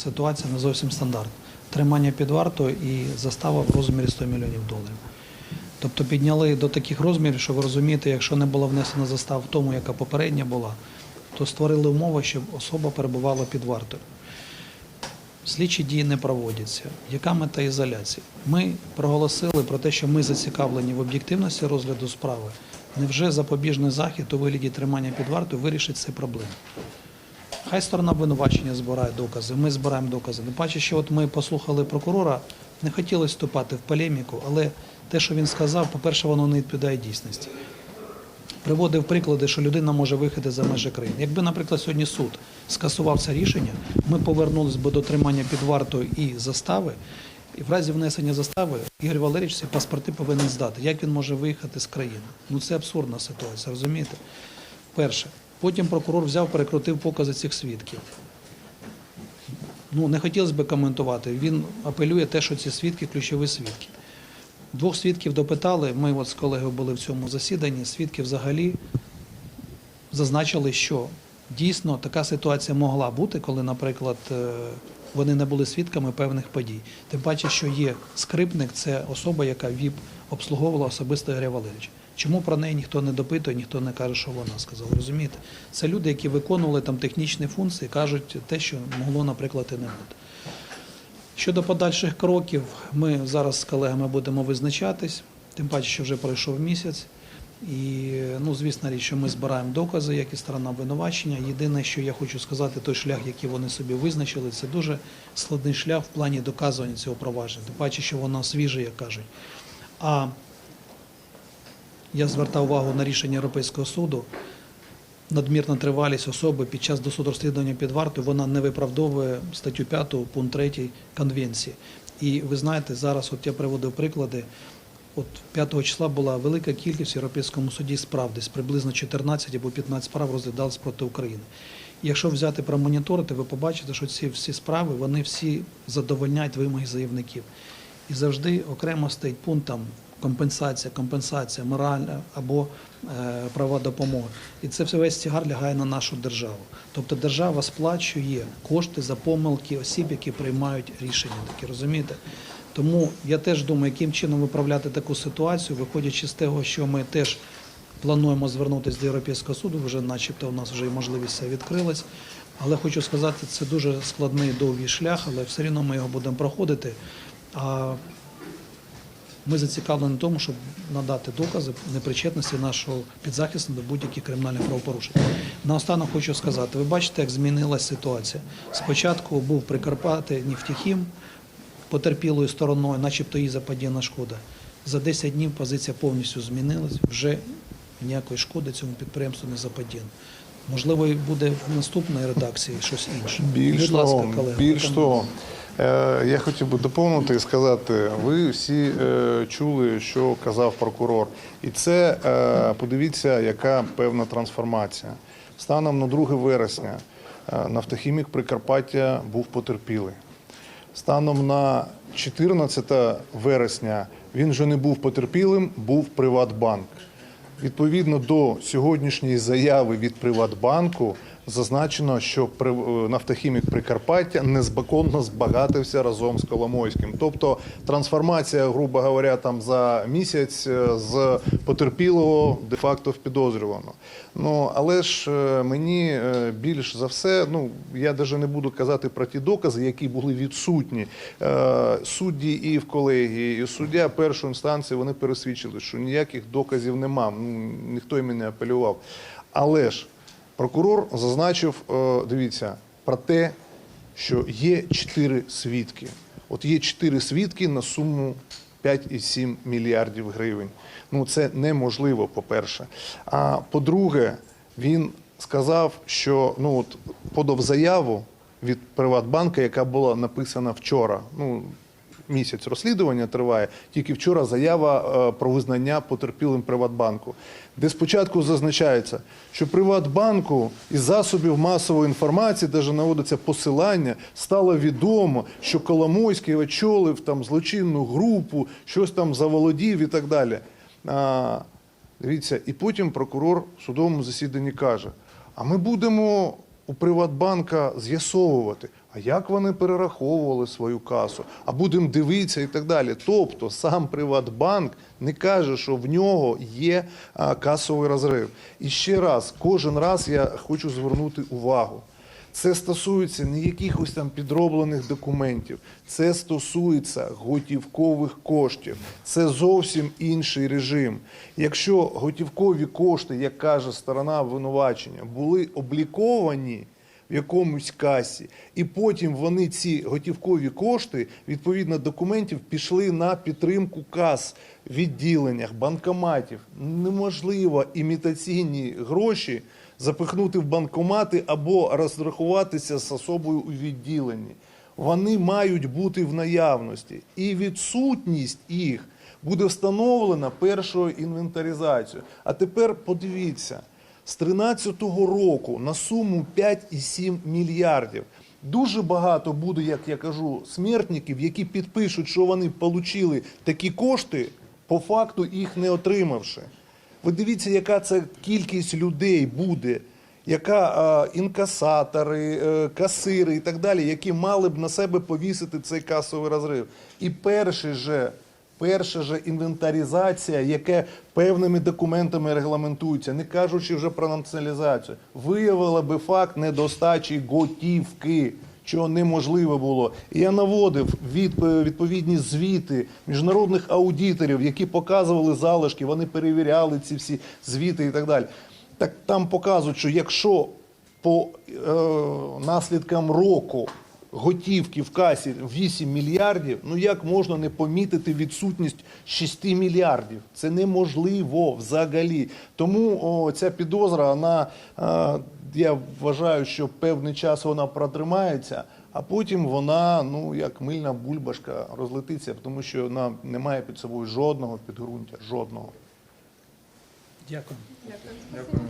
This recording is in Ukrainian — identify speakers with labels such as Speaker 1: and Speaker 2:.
Speaker 1: ситуація не зовсім стандартна. Тримання під вартою і застава в розмірі 100 мільйонів доларів. Тобто підняли до таких розмірів, що ви розумієте, якщо не була внесена застава в тому, яка попередня була, то створили умови, щоб особа перебувала під вартою. Слідчі дії не проводяться. Яка мета ізоляції? Ми проголосили про те, що ми зацікавлені в об'єктивності розгляду справи. Невже запобіжний захід у вигляді тримання під вартою вирішить ці проблеми? Хай сторона обвинувачення збирає докази, ми збираємо докази. Не бачу, що от ми послухали прокурора, не хотілося вступати в полеміку, але те, що він сказав, по-перше, воно не відповідає дійсності. Приводив приклади, що людина може виїхати за межі країни. Якби, наприклад, сьогодні суд скасував це рішення, ми повернулися б до тримання під вартою і застави. І в разі внесення застави Ігор Валерійович ці паспорти повинен здати. Як він може виїхати з країни? Ну це абсурдна ситуація, розумієте? Перше. Потім прокурор взяв, перекрутив покази цих свідків. Ну, не хотілося б коментувати. Він апелює те, що ці свідки ключові свідки. Двох свідків допитали. Ми от з колегою були в цьому засіданні. Свідки взагалі зазначили, що дійсно така ситуація могла бути, коли, наприклад, е, вони не були свідками певних подій. Тим паче, що є скрипник, це особа, яка ВІП обслуговувала особисто Ігоря Валерійовича. Чому про неї ніхто не допитує, ніхто не каже, що вона сказала. Розумієте? Це люди, які виконували там технічні функції, кажуть те, що могло, наприклад, і не бути. Щодо подальших кроків, ми зараз з колегами будемо визначатись, тим паче, що вже пройшов місяць. І, ну, звісно річ, що ми збираємо докази, як і сторона обвинувачення. Єдине, що я хочу сказати, той шлях, який вони собі визначили, це дуже складний шлях в плані доказування цього провадження. Тим паче, що воно свіже, як кажуть. А я звертав увагу на рішення Європейського суду. Надмірна тривалість особи під час досуду розслідування під вартою вона не виправдовує статтю 5 пункт 3 конвенції. І ви знаєте, зараз от я приводив приклади. От 5 числа була велика кількість в Європейському суді справ, десь приблизно 14 або 15 справ розглядалось проти України. Якщо взяти промоніторити, ви побачите, що ці всі справи вони всі задовольняють вимоги заявників. І завжди окремо стоїть пункт там компенсація, компенсація, моральна або е, права допомоги. І це все весь тягар лягає на нашу державу. Тобто держава сплачує кошти за помилки осіб, які приймають рішення. Такі розумієте? Тому я теж думаю, яким чином виправляти таку ситуацію, виходячи з того, що ми теж плануємо звернутися до Європейського суду, вже начебто у нас вже і можливість відкрилась. Але хочу сказати, це дуже складний довгий шлях, але все одно ми його будемо проходити. А ми зацікавлені в тому, щоб надати докази непричетності нашого підзахисного до будь-яких кримінальних правопорушень. Наостанок хочу сказати, ви бачите, як змінилася ситуація. Спочатку був Прикарпати Нефтехім потерпілою стороною, начебто їй заподіяна шкода. За 10 днів позиція повністю змінилась, вже ніякої шкоди цьому підприємству не заподіяно. Можливо, буде в наступній редакції щось інше.
Speaker 2: Більш
Speaker 1: Будь ласка, колега.
Speaker 2: більш того, е, я хотів би доповнити і сказати, ви всі е, чули, що казав прокурор. І це е, подивіться, яка певна трансформація. Станом на 2 вересня нафтохімік Прикарпаття був потерпілий. Станом на 14 вересня він вже не був потерпілим, був Приватбанк. Відповідно до сьогоднішньої заяви від Приватбанку зазначено, що е, нафтохімік Прикарпаття незаконно збагатився разом з Коломойським. Тобто трансформація, грубо говоря, там за місяць е, з потерпілого де-факто в підозрюваного. Ну але ж е, мені більш за все, ну я навіть не буду казати про ті докази, які були відсутні. Судді і в колегії, і суддя першої інстанції вони пересвідчили, що ніяких доказів нема. Ну, ніхто їм не апелював. Але ж прокурор зазначив, е, дивіться, про те, що є чотири свідки. От є чотири свідки на суму 5,7 мільярдів гривень. Ну це неможливо, по-перше. А по-друге, він сказав, що ну от подав заяву від Приватбанка, яка була написана вчора. Ну місяць розслідування триває. Тільки вчора заява е, про визнання потерпілим Приватбанку, де спочатку зазначається, що Приватбанку із засобів масової інформації, де наводиться посилання, стало відомо, що Коломойський очолив там злочинну групу, щось там заволодів і так далі. А, дивіться, і потім прокурор в судовому засіданні каже: а ми будемо у Приватбанка з'ясовувати, А як вони перераховували свою касу? А будемо дивитися і так далі. Тобто сам Приватбанк не каже, що в нього є касовий розрив. І ще раз, кожен раз я хочу звернути увагу. Це стосується не якихось там підроблених документів, це стосується готівкових коштів. Це зовсім інший режим. Якщо готівкові кошти, як каже сторона обвинувачення, були обліковані в якомусь касі, і потім вони ці готівкові кошти відповідно документів пішли на підтримку кас відділеннях, банкоматів. Неможливо імітаційні гроші запихнути в банкомати або розрахуватися з особою у відділенні. Вони мають бути в наявності, і відсутність їх буде встановлена першою інвентаризацією. А тепер подивіться, з 2013 року на суму 5,7 мільярдів. Дуже багато буде, як я кажу, смертників, які підпишуть, що вони отримали такі кошти, по факту їх не отримавши. Ви дивіться, яка це кількість людей буде, яка е, інкасатори, е, касири і так далі, які мали б на себе повісити цей касовий розрив. І перший же, перша же інвентаризація, яке певними документами регламентується, не кажучи вже про націоналізацію, виявила би факт недостачі готівки. Чого неможливо було. І я наводив від, відповідні звіти міжнародних аудиторів, які показували залишки, вони перевіряли ці всі звіти і так далі. Так там показують, що якщо по е, наслідкам року готівки в касі 8 мільярдів, ну як можна не помітити відсутність 6 мільярдів? Це неможливо взагалі. Тому о, ця підозра, вона, е, я вважаю, що певний час вона протримається, а потім вона, ну як мильна бульбашка, розлетиться, тому що вона не має під собою жодного підґрунтя, жодного.
Speaker 1: Дякую.
Speaker 3: Дякую.